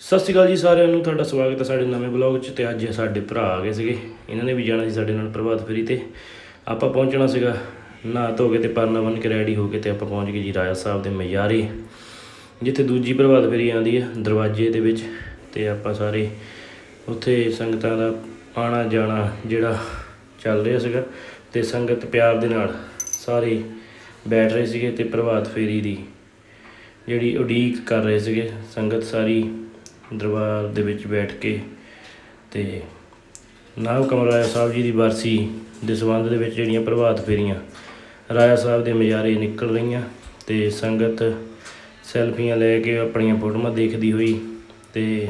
ਸਤਿ ਸ਼੍ਰੀ ਅਕਾਲ ਜੀ ਸਾਰਿਆਂ ਨੂੰ, ਤੁਹਾਡਾ ਸਵਾਗਤ ਹੈ ਸਾਡੇ ਨਵੇਂ ਬਲੌਗ 'ਚ ਤੇ ਅੱਜ ਸਾਡੇ ਭਰਾ ਆ ਗਏ ਸੀਗੇ। ਇਹਨਾਂ ਨੇ ਵੀ ਜਾਣਾ ਸੀ ਸਾਡੇ ਨਾਲ ਪ੍ਰਭਾਤ ਫੇਰੀ ਤੇ। ਆਪਾਂ ਪਹੁੰਚਣਾ ਸੀਗਾ ਨਹਾ ਧੋ ਕੇ ਤੇ ਪਰਨਾ ਬੰਨ ਕੇ ਰੈਡੀ ਹੋ ਕੇ ਤੇ ਆਪਾਂ ਪਹੁੰਚ ਗਏ ਜੀ ਰਾਜਾ ਸਾਹਿਬ ਦੇ ਮਜ਼ਾਰੇ ਜਿੱਥੇ ਦੂਜੀ ਪ੍ਰਭਾਤ ਫੇਰੀ ਆਉਂਦੀ ਹੈ ਦਰਵਾਜ਼ੇ ਦੇ ਵਿੱਚ ਤੇ ਆਪਾਂ ਸਾਰੇ ਉੱਥੇ ਸੰਗਤਾਂ ਦਾ ਆਣਾ ਜਾਣਾ ਜਿਹੜਾ ਚੱਲ ਰਿਹਾ ਸੀਗਾ ਤੇ ਸੰਗਤ ਪਿਆਰ ਦੇ ਨਾਲ ਸਾਰੇ ਬੈਠ ਰਹੇ ਸੀਗੇ ਤੇ ਪ੍ਰਭਾਤ ਫੇਰੀ ਦੀ ਜਿਹੜੀ ਉਡੀਕ ਕਰ ਰਹੇ ਸੀਗੇ, ਸੰਗਤ ਸਾਰੀ ਦਰਬਾਰ ਦੇ ਵਿੱਚ ਬੈਠ ਕੇ ਤੇ ਨਾਮ ਕਮਰਾਇਆ ਸਾਹਿਬ ਜੀ ਦੀ ਬਰਸੀ ਦੇ ਸੰਬੰਧ ਦੇ ਵਿੱਚ ਜਿਹੜੀਆਂ ਪ੍ਰਭਾਤ ਫੇਰੀਆਂ ਰਾਜਾ ਸਾਹਿਬ ਦੇ ਮਜ਼ਾਰੇ ਨਿਕਲ ਰਹੀਆਂ ਤੇ ਸੰਗਤ ਸੈਲਫੀਆਂ ਲੈ ਕੇ ਆਪਣੀਆਂ ਫੋਟੋਆਂ ਦੇਖਦੀ ਹੋਈ ਤੇ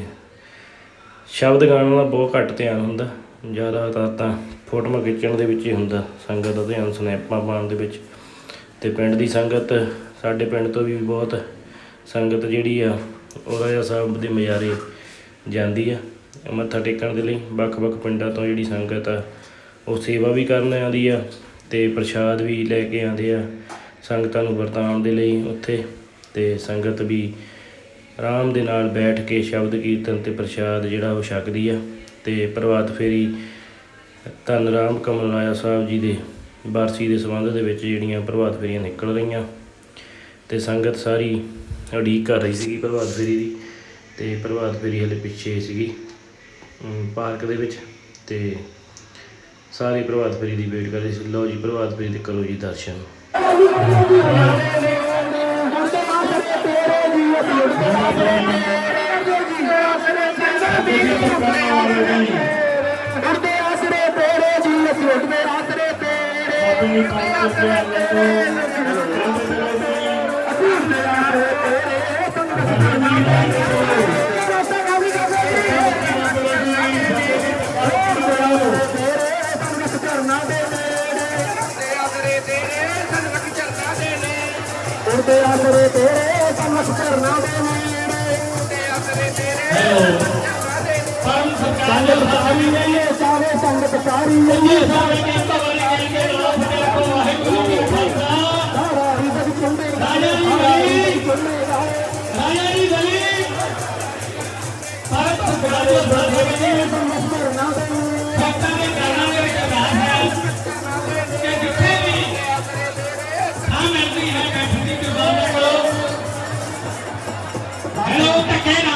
ਸ਼ਬਦ ਗਾਉਣ ਦਾ ਬਹੁਤ ਘੱਟ ਧਿਆਨ ਹੁੰਦਾ, ਜ਼ਿਆਦਾ ਤਾਂ ਫੋਟੋਆਂ ਖਿੱਚਣ ਦੇ ਵਿੱਚ ਹੀ ਹੁੰਦਾ, ਸੰਗਤ ਦਾ ਧਿਆਨ ਸਨੈਪਾਂ ਪਾਉਣ ਦੇ ਵਿੱਚ ਤੇ ਪਿੰਡ ਦੀ ਸੰਗਤ ਸਾਡੇ ਪਿੰਡ ਤੋਂ ਵੀ ਬਹੁਤ ਸੰਗਤ ਜਿਹੜੀ ਆ ਉਹ ਰਾਜਾ ਸਾਹਿਬ ਦੇ ਮਜ਼ਾਰੇ ਜਾਂਦੀ ਆ। ਮੱਥਾ ਟੇਕਣ ਦੇ ਲਈ ਵੱਖ-ਵੱਖ ਪਿੰਡਾਂ ਤੋਂ ਜਿਹੜੀ ਸੰਗਤ ਆ, ਉਹ ਸੇਵਾ ਵੀ ਕਰਨ ਆਉਂਦੀ ਆ ਤੇ ਪ੍ਰਸ਼ਾਦ ਵੀ ਲੈ ਕੇ ਆਉਂਦੇ ਆ ਸੰਗਤਾਂ ਨੂੰ ਵਰਤਾਉਣ ਦੇ ਲਈ ਉੱਥੇ। ਤੇ ਸੰਗਤ ਵੀ ਆਰਾਮ ਦੇ ਨਾਲ ਬੈਠ ਕੇ ਸ਼ਬਦ ਕੀਰਤਨ ਤੇ ਪ੍ਰਸ਼ਾਦ ਜਿਹੜਾ ਉਹ ਛਕਦੀ ਆ। ਤੇ ਪ੍ਰਭਾਤ ਫੇਰੀ ਧੰਨ ਰਾਮ ਕਮਲ ਰਾਇਆ ਸਾਹਿਬ ਜੀ ਦੇ ਬਰਸੀ ਦੇ ਸੰਬੰਧ ਦੇ ਵਿੱਚ ਜਿਹੜੀਆਂ ਪ੍ਰਭਾਤ ਫੇਰੀਆਂ ਨਿਕਲ ਰਹੀਆਂ। ਤੇ ਸੰਗਤ ਸਾਰੀ ਉਡੀਕ ਕਰ ਰਹੀ ਸੀਗੀ ਪ੍ਰਭਾਤ ਫੇਰੀ ਦੀ ਤੇ ਪ੍ਰਭਾਤ ਫੇਰੀ ਹਲੇ ਪਿੱਛੇ ਸੀਗੀ ਪਾਰਕ ਦੇ ਵਿੱਚ ਤੇ ਸਾਰੇ ਪ੍ਰਭਾਤ ਫੇਰੀ ਦੀ ਵੇਟ ਕਰ ਰਹੇ ਸੀ। ਲਓ ਜੀ, ਪ੍ਰਭਾਤ ਫੇਰੀ ਦੇ ਕਰੋ ਜੀ ਦਰਸ਼ਨ। ਉੜਦੇ ਆਸਰੇ ਤੇਰੇ ਜੀ, ਅਸੀਂ ਉੱਡਦੇ ਆਸਰੇ ਤੇਰੇ ਉੜਦੇ ਆਸਰੇ ਤੇਰੇ ਸੰਗਤ ਕਰਨਾ ਦੇ ਨੇੜੇ ਸੰਗਤ ਸਾਰੀ ਜਾਈਏ ਚਾਵੇ ਸੰਗਤ ਸਾਰੀ ਜਾਈਏ ਸਾਰਾ ਹੀ ਸਭ ਚੁੰਦੇ ਰਾਜਾ ਜੀ ਗਲੀ। ਚੁੰਦੇ ਰਾਏ ਸੰਗਤ ਕਰਨਾ ਦੇ ਨੇੜੇ ਹੈਲੋ ਧੱਕੇ ਨਾ ਮਾਰੋ ਜੀ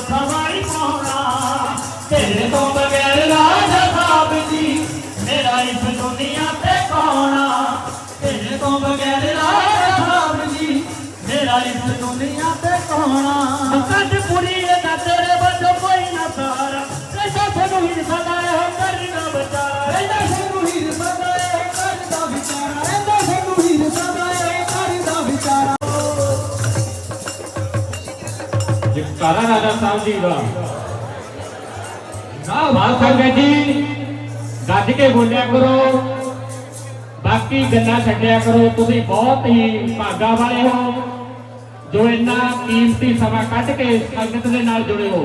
ਜਾਵੇ ਪਾਉਣਾ ਤੇਰੇ ਤੋਂ ਬਗੈਰ ਰਾਜਾ ਸਾਹਿਬ ਜੀ ਮੇਰਾ ਇਸ ਦੁਨੀਆ ਤੇ ਪਾਉਣਾ ਤੇਰੇ ਤੋਂ ਬਗੈਰ ਰਾਜਾ ਸਾਹਿਬ ਜੀ ਮੇਰਾ ਇਸ ਦੁਨੀਆ ਤੇ ਪਾਉਣਾ ਕੱਢ ਪੁਰੀ ਜਗਤਾਰਾ ਰਾਜਾ ਸਾਹਿਬ ਜੀ ਦਾ ਨਾ ਬਾਤ ਸੰਗਤ ਜੀ ਗੱਜ ਕੇ ਬੋਲਿਆ ਕਰੋ, ਬਾਕੀ ਗੱਲਾਂ ਛੱਡਿਆ ਕਰੋ, ਤੁਸੀਂ ਬਹੁਤ ਹੀ ਭਾਗਾ ਵਾਲੇ ਹੋ, ਜੋ ਇੰਨਾ ਕੀਮਤੀ ਸਮਾਂ ਕੱਢ ਕੇ ਸੰਗਤ ਦੇ ਨਾਲ ਜੁੜੇ ਹੋ।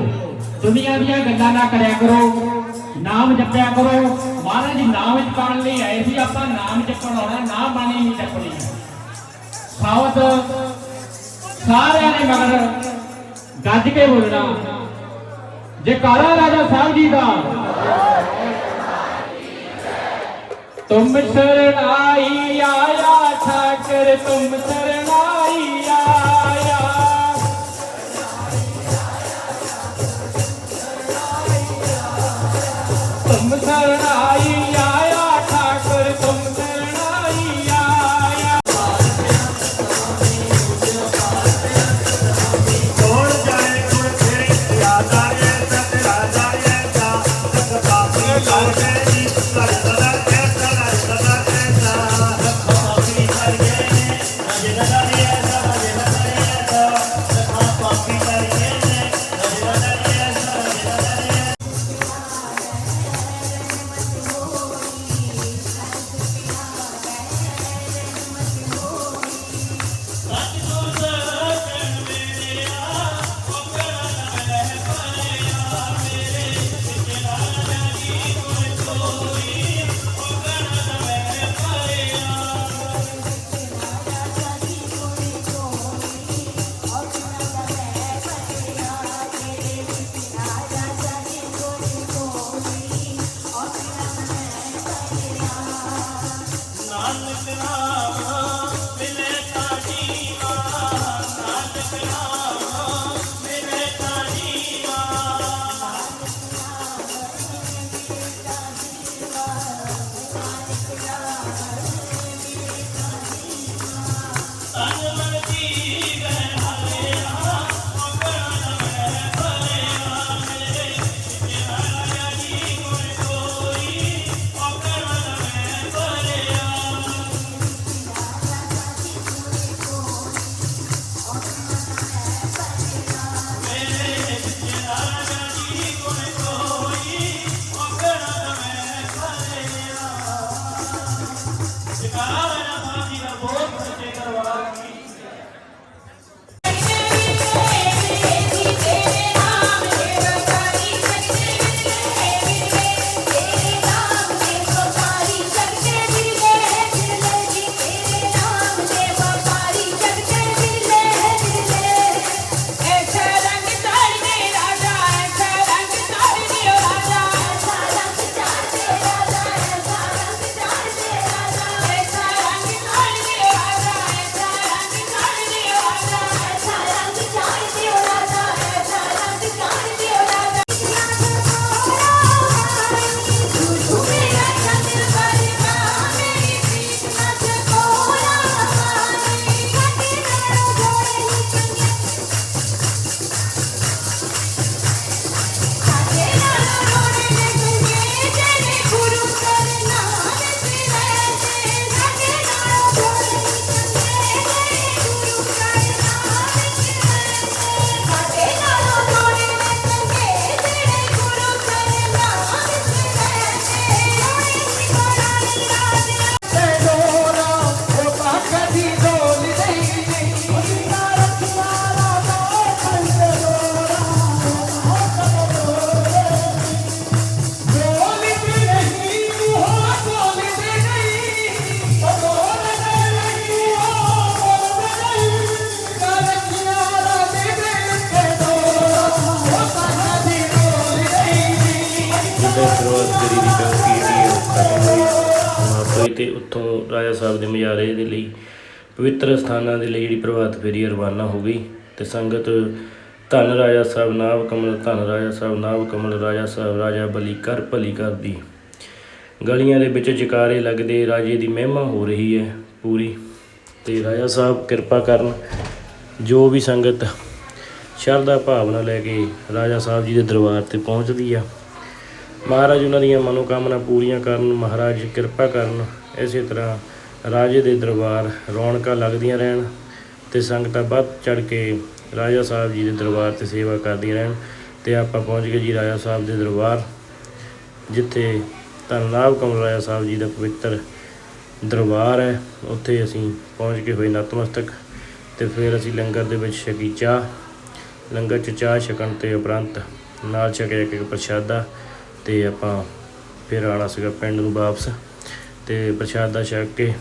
ਦੁਨੀਆ ਦੀਆਂ ਗੱਲਾਂ ਨਾ ਕਰਿਆ ਕਰੋ, ਨਾਮ ਜਪਿਆ ਕਰੋ। ਮਹਾਰਾਜ ਜੀ ਨਾਮ ਜਪਣ ਲਈ ਆਏ ਸੀ, ਆਪਾਂ ਨਾਮ ਜਪਣ ਆਉਣਾ, ਨਾ ਬਾਣੀ ਨਹੀਂ ਜਪਣੀ। ਸਾਵਤ ਸਾਰਿਆਂ ਨੇ ਮਗਰ ਗੱਜ ਕੇ ਬੋਲਣਾ। ਜੇ ਕਾਲਾ ਰਾਜਾ ਸਾਹਿਬ ਜੀ ਦਾ ਤੁਮ ਸਰਣਾਈ ਆਇਆ ਠਾਕਰ, ਤੁਮ ਸਰਣਾਈ ਤੇ ਉੱਥੋਂ ਰਾਜਾ ਸਾਹਿਬ ਦੇ ਮਜਾਰੇ ਦੇ ਲਈ ਪਵਿੱਤਰ ਸਥਾਨਾਂ ਦੇ ਲਈ ਜਿਹੜੀ ਪ੍ਰਭਾਤ ਫੇਰੀ ਰਵਾਨਾ ਹੋ ਗਈ ਤੇ ਸੰਗਤ ਧੰਨ ਰਾਜਾ ਸਾਹਿਬ, ਨਾਭ ਕਮਲ ਧੰਨ ਰਾਜਾ ਸਾਹਿਬ, ਨਾਭ ਕਮਲ ਰਾਜਾ ਸਾਹਿਬ, ਰਾਜਾ ਬਲੀ ਕਰ, ਭਲੀ ਕਰਦੀ ਗਲੀਆਂ ਦੇ ਵਿੱਚ ਜਕਾਰੇ ਲੱਗਦੇ ਰਾਜੇ ਦੀ ਮਹਿਮਾ ਹੋ ਰਹੀ ਹੈ ਪੂਰੀ ਤੇ ਰਾਜਾ ਸਾਹਿਬ ਕਿਰਪਾ ਕਰਨ ਜੋ ਵੀ ਸੰਗਤ ਸ਼ਰਧਾ ਭਾਵਨਾ ਲੈ ਕੇ ਰਾਜਾ ਸਾਹਿਬ ਜੀ ਦੇ ਦਰਬਾਰ ਤੇ ਪਹੁੰਚਦੀ ਆ। ਮਹਾਰਾਜ ਉਹਨਾਂ ਦੀਆਂ ਮਨੋਕਾਮਨਾ ਪੂਰੀਆਂ ਕਰਨ, ਮਹਾਰਾਜ ਕਿਰਪਾ ਕਰਨ ਇਸੇ ਤਰ੍ਹਾਂ ਰਾਜੇ ਦੇ ਦਰਬਾਰ ਰੌਣਕਾਂ ਲੱਗਦੀਆਂ ਰਹਿਣ ਤੇ ਸੰਗਤਾਂ ਵੱਧ ਚੜ ਕੇ ਰਾਜਾ ਸਾਹਿਬ ਜੀ ਦੇ ਦਰਬਾਰ ਤੇ ਸੇਵਾ ਕਰਦੀਆਂ ਰਹਿਣ ਤੇ ਆਪਾਂ ਪਹੁੰਚ ਗਏ ਜੀ ਰਾਜਾ ਸਾਹਿਬ ਦੇ ਦਰਬਾਰ, ਜਿੱਥੇ ਧੰਨ ਨਾਭ ਕਮਲ ਰਾਜਾ ਸਾਹਿਬ ਜੀ ਦਾ ਪਵਿੱਤਰ ਦਰਬਾਰ ਹੈ। ਉੱਥੇ ਅਸੀਂ ਪਹੁੰਚ ਕੇ ਹੋਏ ਨਤਮਸਤਕ ਤੇ ਫਿਰ ਅਸੀਂ ਲੰਗਰ ਦੇ ਵਿੱਚ ਛਕੀ ਚਾਹ। ਲੰਗਰ ਚ ਚਾਹ ਛਕਣ ਤੇ ਉਪਰੰਤ ਨਾਲ ਛਕਿਆ ਇੱਕ ਇੱਕ ਪ੍ਰਸ਼ਾਦਾ ਤੇ ਆਪਾਂ ਫਿਰ ਆਉਣਾ ਸੀਗਾ ਪਿੰਡ ਨੂੰ ਵਾਪਸ। ਤੇ ਪ੍ਰਸ਼ਾਦਾ ਛਕ ਕੇ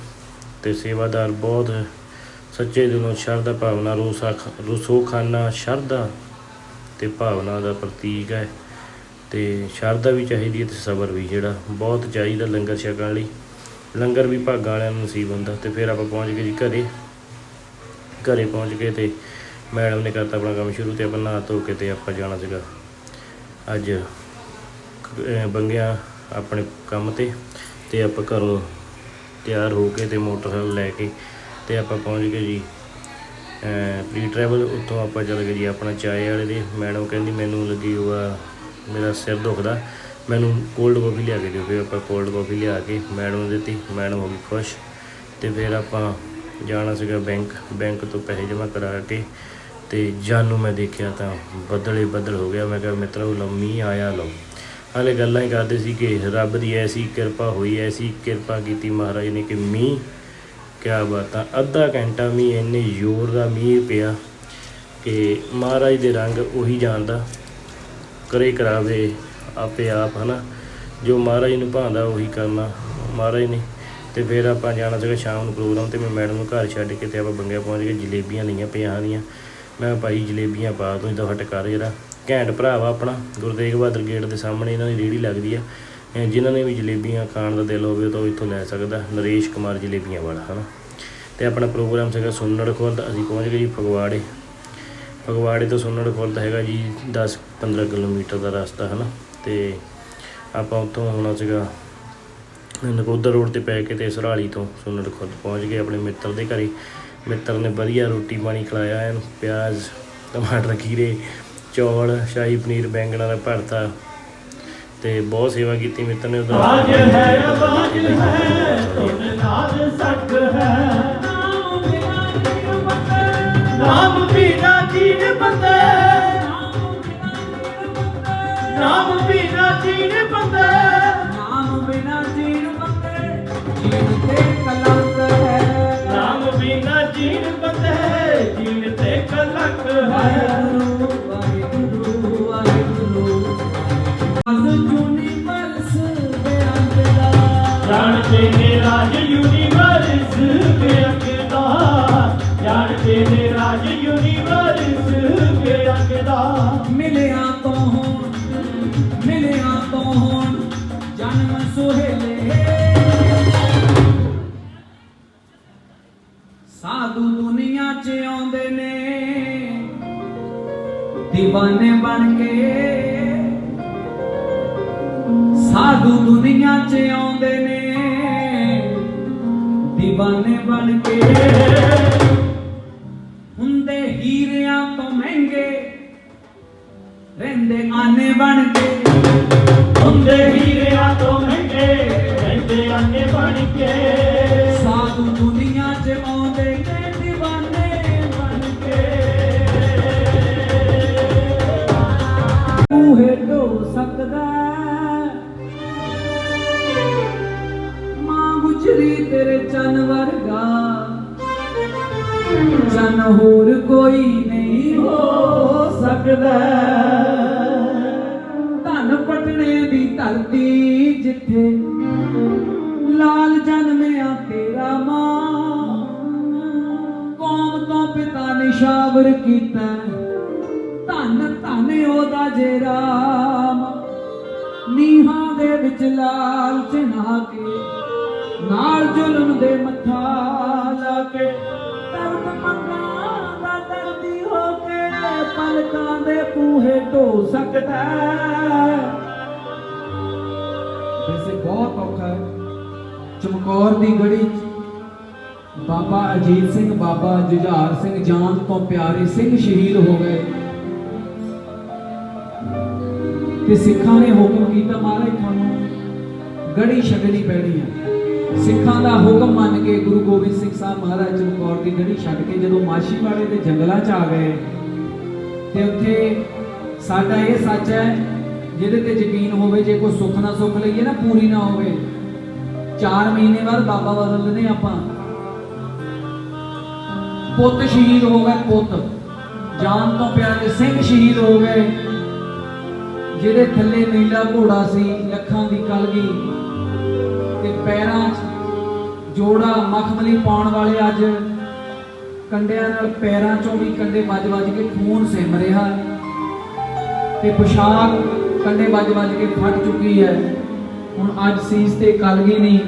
ਤੇ ਸੇਵਾਦਾਰ ਬਹੁਤ ਸੱਚੇ ਦਿਲੋਂ ਸ਼ਰਧਾ ਭਾਵਨਾ ਰੋਸਾ ਰਸੋ ਖਾਨਾ ਸ਼ਰਧਾ ਤੇ ਭਾਵਨਾ ਦਾ ਪ੍ਰਤੀਕ ਹੈ ਤੇ ਸ਼ਰਧਾ ਵੀ ਚਾਹੀਦੀ ਹੈ ਤੇ ਸਬਰ ਵੀ ਜਿਹੜਾ ਬਹੁਤ ਚਾਹੀਦਾ ਲੰਗਰ ਛਕਣ ਲਈ। ਲੰਗਰ ਵੀ ਭਾਗਾਂ ਵਾਲਿਆਂ ਨੂੰ ਨਸੀਬ ਹੁੰਦਾ ਤੇ ਫਿਰ ਆਪਾਂ ਪਹੁੰਚ ਗਏ ਜੀ ਘਰੇ। ਘਰੇ ਪਹੁੰਚ ਗਏ ਤੇ ਮੈਡਮ ਨੇ ਕਰਤਾ ਆਪਣਾ ਕੰਮ ਸ਼ੁਰੂ ਤੇ ਆਪਾਂ ਨਹਾ ਧੋ ਕੇ ਤੇ ਆਪਾਂ ਜਾਣਾ ਸੀਗਾ ਅੱਜ ਬੰਗਿਆ ਆਪਣੇ ਕੰਮ ਤੇ। ਤੇ ਆਪਾਂ ਘਰੋਂ ਤਿਆਰ ਹੋ ਕੇ ਤੇ ਮੋਟਰਸਾਈਕਲ ਲੈ ਕੇ ਤੇ ਆਪਾਂ ਪਹੁੰਚ ਗਏ ਜੀ। ਪ੍ਰੀ ਟਰੈਵਲ ਉੱਥੋਂ ਆਪਾਂ ਚੱਲ ਗਏ ਜੀ, ਆਪਣਾ ਚਾਏ ਵਾਲੇ ਦੇ। ਮੈਡਮ ਕਹਿੰਦੀ ਮੈਨੂੰ ਲੱਗੀ ਹੋਆ, ਮੇਰਾ ਸਿਰ ਦੁਖਦਾ। ਮੈਨੂੰ ਕੋਲਡ ਕਾਫੀ ਲਿਆ ਕੇ ਦਿਓ, ਫਿਰ ਆਪਾਂ ਕੋਲਡ ਕਾਫੀ ਲਿਆ ਕੇ ਮੈਡਮ ਦਿੱਤੀ। ਮੈਡਮ ਹੋ ਗਈ ਖੁਸ਼ ਤੇ ਫਿਰ ਆਪਾਂ ਜਾਣਾ ਸੀਗਾ ਬੈਂਕ ਬੈਂਕ ਤੋਂ ਪੈਸੇ ਜਮ੍ਹਾਂ ਕਰਾ ਕੇ ਤੇ ਜਾਨੂੰ ਮੈਂ ਦੇਖਿਆ ਤਾਂ ਬੱਦਲੇ ਬੱਦਲ ਹੋ ਗਿਆ। ਮੈਂ ਕਿਹਾ ਮਿੱਤਰੋ ਲੰਮੀ ਆਇਆ, ਲਓ। ਹਾਲੇ ਗੱਲਾਂ ਹੀ ਕਰਦੇ ਸੀ ਕਿ ਰੱਬ ਦੀ ਐਸੀ ਕਿਰਪਾ ਹੋਈ, ਐਸੀ ਕਿਰਪਾ ਕੀਤੀ ਮਹਾਰਾਜ ਨੇ ਕਿ ਮੀਂਹ, ਕਿਆ ਬਾਤਾਂ ਅੱਧਾ ਘੰਟਾ ਮੀਂਹ ਇੰਨੇ ਜ਼ੋਰ ਦਾ ਮੀਂਹ ਪਿਆ ਕਿ ਮਹਾਰਾਜ ਦੇ ਰੰਗ ਉਹੀ ਜਾਣਦਾ ਕਰੇ ਕਰਾਵੇ ਆਪੇ ਆਪ, ਹਨਾ? ਜੋ ਮਹਾਰਾਜ ਨੂੰ ਭਾਂਦਾ ਉਹੀ ਕਰਨਾ ਮਹਾਰਾਜ ਨੇ। ਤੇ ਫਿਰ ਆਪਾਂ ਜਾਣਾ ਸੀਗਾ ਸ਼ਾਮ ਨੂੰ ਪ੍ਰੋਗਰਾਮ ਤੇ, ਮੈਂ ਮੈਡਮ ਨੂੰ ਘਰ ਛੱਡ ਕੇ ਤੇ ਆਪਾਂ ਬੰਗਿਆ ਪਹੁੰਚ ਗਏ, ਜਲੇਬੀਆਂ ਲਈਆਂ ਪੰਜਾਹ ਦੀਆਂ। ਮੈਂ ਕਿਹਾ ਭਾਈ ਜਲੇਬੀਆਂ ਪਾ ਤੂੰ ਇਹਦਾ ਹਟ ਕਰ ਜਿਹੜਾ ਘੈਂਟ ਭਰਾ ਵਾ ਆਪਣਾ ਗੁਰਤੇਗ ਬਹਾਦਰ ਗੇਟ ਦੇ ਸਾਹਮਣੇ ਇਹਨਾਂ ਦੀ ਰੇਹੜੀ ਲੱਗਦੀ ਆ। ਅਹ ਜਿਨ੍ਹਾਂ ਨੇ ਵੀ ਜਲੇਬੀਆਂ ਖਾਣ ਦਾ ਦਿਲ ਹੋਵੇ ਤਾਂ ਉਹ ਇੱਥੋਂ ਲੈ ਸਕਦਾ, ਨਰੇਸ਼ ਕੁਮਾਰ ਜਲੇਬੀਆਂ ਵਾਲਾ, ਹਨਾ। ਤੇ ਆਪਣਾ ਪ੍ਰੋਗਰਾਮ ਸੀਗਾ ਸੁੰਨੜ ਖੁਰਦ, ਅਸੀਂ ਪਹੁੰਚ ਗਏ ਜੀ ਫਗਵਾੜੇ। ਫਗਵਾੜੇ ਤੋਂ ਸੁੰਨੜ ਖੁਰਦ ਹੈਗਾ ਜੀ 10 15 ਕਿਲੋਮੀਟਰ ਦਾ ਰਸਤਾ, ਹਨਾ। ਤੇ ਆਪਾਂ ਉੱਥੋਂ ਆਉਣਾ ਸੀਗਾ, ਨਕੋਦਰ ਰੋਡ ਤੇ ਪੈ ਕੇ ਤੇ ਸਰਾਲੀ ਤੋਂ ਸੁੰਨੜ ਖੁਰਦ ਪਹੁੰਚ ਗਏ ਆਪਣੇ ਮਿੱਤਰ ਦੇ ਘਰੇ। ਮਿੱਤਰ ਨੇ ਵਧੀਆ ਰੋਟੀ ਪਾਣੀ ਖਿਲਾਇਆ ਐਨ ਪਿਆਜ਼, ਟਮਾਟਰ, ਖੀਰੇ ਚੌਲ ਸ਼ਾਹੀ ਪਨੀਰ ਬੈਂਗਣਾ ਦਾ ਭਰਤਾ ਤੇ ਬਹੁਤ ਸੇਵਾ ਕੀਤੀ ਮਿੱਤਰ ਨੇ ਉਹਦਾ। ਰਾਜ ਹੈ ਆਵਾਜ਼ ਹੈ ਤੁਮ ਨਾਲ ਸਕ ਹੈ। ਨਾਮ ਬਿਨਾ ਜੀਣ ਬੰਦੇ ਨਾਮ ਬਿਨਾ ਜੀਣ ਬੰਦੇ ਨਾਮ ਬਿਨਾ ਜੀਣ ਬੰਦੇ ਜੀਣ ਤੇ ਕਲੰਕ ਹੈ। ਨਾਮ ਬਿਨਾ ਜੀਣ ਬੰਦੇ ਜੀਣ ਤੇ ਕਲੰਕ ਹੈ। دیਵਾਨੇ ਬਣ ਕੇ ਸਾਧੂ ਦੁਨੀਆ 'ਚ ਆਉਂਦੇ ਨੇ। دیਵਾਨੇ ਬਣ ਕੇ ਹੁੰਦੇ ਹੀਰਿਆਂ ਤੋਂ ਮਹਿੰਗੇ, ਰਹਿੰਦੇ ਆਨੇ ਬਣ ਕੇ। ਹੁੰਦੇ ਹੀਰਿਆਂ ਤੋਂ ਮਹਿੰਗੇ, ਰਹਿੰਦੇ ਆਨੇ ਬਣ ਕੇ। ਪਿਤਾ ਨਿਸ਼ਾਵਰ ਕੀਤਾ। ਧੰਨ ਧੰਨ ਉਹਦਾ ਜੇ ਰਾਮ। ਨੀਹਾਂ ਦੇ ਵਿੱਚ ਲਾਲ ਚਿਣਾ ਕੇ, ਨਾਲ ਜ਼ੁਲਮ ਦੇ ਮੱਥਾ ਲਾ ਕੇ। ਦਰਦ ਮੰਗਾਂ ਦਾ ਦਰਦੀ ਹੋ ਕੇ, ਪਲਕਾਂ ਦੇ ਪੂਹੇ ਢੋ ਸਕਦਾ ਵੈਸੇ ਬਹੁਤ ਔਖਾ ਹੈ। ਚਮਕੌਰ ਦੀ ਗੜੀ ਬਾਬਾ ਅਜੀਤ ਸਿੰਘ, ਬਾਬਾ ਜੁਝਾਰ ਸਿੰਘ, ਜਾਨ ਤੋਂ ਪਿਆਰੇ ਸਿੰਘ ਸ਼ਹੀਦ ਹੋ ਗਏ। ਤੇ ਸਿੱਖਾਂ ਨੇ ਹੁਕਮ ਕੀਤਾ, ਮਹਾਰਾਜ, ਤੁਹਾਨੂੰ ਗੜੀ ਛੱਡਣੀ ਪੈਣੀ ਹੈ ਸਿੱਖਾਂ ਦਾ ਹੁਕਮ ਮੰਨ ਕੇ ਗੁਰੂ ਗੋਬਿੰਦ ਸਿੰਘ ਸਾਹਿਬ ਮਹਾਰਾਜ ਚਮਕੌਰ ਦੀ ਗੜੀ ਛੱਡ ਕੇ ਜਦੋਂ ਮਾਸ਼ੀਵਾੜੇ ਦੇ ਜੰਗਲਾਂ 'ਚ ਆ ਗਏ, ਤੇ ਉੱਥੇ ਸਾਡਾ ਇਹ ਸੱਚ ਹੈ, ਜਿਹਦੇ ਤੇ ਯਕੀਨ ਹੋਵੇ, ਜੇ ਕੋਈ ਸੁੱਖ ਨਾ ਸੁੱਖ ਲਈਏ ਨਾ, ਪੂਰੀ ਨਾ ਹੋਵੇ 4 ਮਹੀਨੇ ਬਾਅਦ ਬਾਬਾ ਬਦਲਦੇ ਆਪਾਂ। ਪੁੱਤ ਸ਼ਹੀਦ ਹੋ ਗਏ ਪੁੱਤ। ਜਾਨ ਤੋਂ ਪਿਆਰੇ ਸਿੰਘ ਸ਼ਹੀਦ ਹੋ ਗਏ। ਜਿਹਦੇ ਥੱਲੇ ਨੀਲਾ ਘੋੜਾ ਸੀ, ਲੱਖਾਂ ਦੀ ਕਲਗੀ। ਤੇ ਪੈਰਾਂ 'ਚ ਜੋੜਾ ਮਖਮਲੀ ਪਾਉਣ ਵਾਲੇ ਅੱਜ ਕੰਡਿਆਂ ਨਾਲ ਪੈਰਾਂ 'ਚੋਂ ਵੀ ਕੰਡੇ ਵੱਜ-ਵੱਜ ਕੇ ਖੂਨ ਸਿਮ ਰਿਹਾ। ਤੇ ਪੁਸ਼ਾਕ ਕੰਡੇ ਵੱਜ-ਵੱਜ ਕੇ ਫਟ ਚੁੱਕੀ ਹੈ। ਹੁਣ ਅੱਜ ਸੀਸ ਤੇ ਕਲਗੀ ਨਹੀਂ।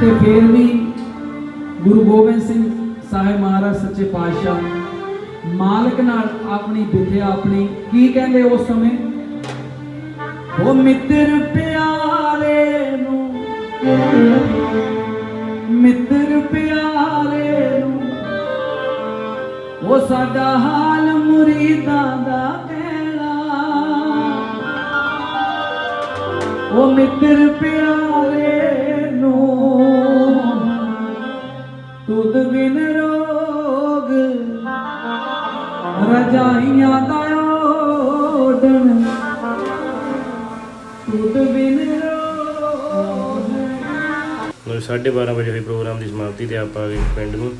ਤੇ ਫੇਰ ਵੀ ਗੁਰੂ ਗੋਬਿੰਦ ਸਿੰਘ ਸਾਹਿਬ ਮਹਾਰਾਜ, ਸੱਚੇ ਪਾਤਸ਼ਾਹ। ਮਾਲਕ ਨਾਲ ਆਪਣੀ ਵਿਦਿਆ ਆਪਣੀ, ਕੀ ਕਹਿੰਦੇ ਉਸ ਸਮੇਂ? ਉਹ ਮਿੱਤਰ ਪਿਆਰੇ ਨੂੰ। ਮਿੱਤਰ ਪਿਆਰੇ ਨੂੰ। ਉਹ ਸਾਡਾ ਹਾਲ ਮੁਰੀਦਾਂ ਦਾ ਕਹਿਣਾ ਉਹ ਮਿੱਤਰ ਪਿਆਰੇ ਰਜਾਈਆਂ ਦਾ ਓਡਣ ਤੁਧ ਬਿਨ ਰੋਗ 12:30 ਵਜੇ ਹੋਈ ਪ੍ਰੋਗਰਾਮ ਦੀ ਸਮਾਪਤੀ ਤੇ ਆਪਾਂ ਗਏ ਪਿੰਡ ਨੂੰ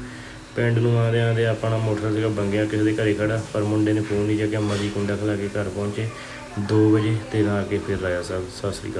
ਪਿੰਡ ਨੂੰ ਆਉਂਦੇ ਆਉਂਦੇ ਆਪਣਾ ਮੋਟਰਸਾਈਕਲ ਸੀਗਾ ਬੰਗਿਆ, ਕਿਸੇ ਦੇ ਘਰੇ ਖੜਾ ਪਰ ਮੁੰਡੇ ਨੇ ਫੋਨ ਨਹੀਂ ਚੱਕਿਆ ਮਰੀ ਕੁੰਡਾ ਖਲਾ ਕੇ ਘਰ ਪਹੁੰਚੇ। 2 ਵਜੇ ਤੇ ਆ ਕੇ ਫਿਰ ਰਾਇਆ ਸਾਹਿਬ, ਸਤਿ ਸ੍ਰੀ ਅਕਾਲ।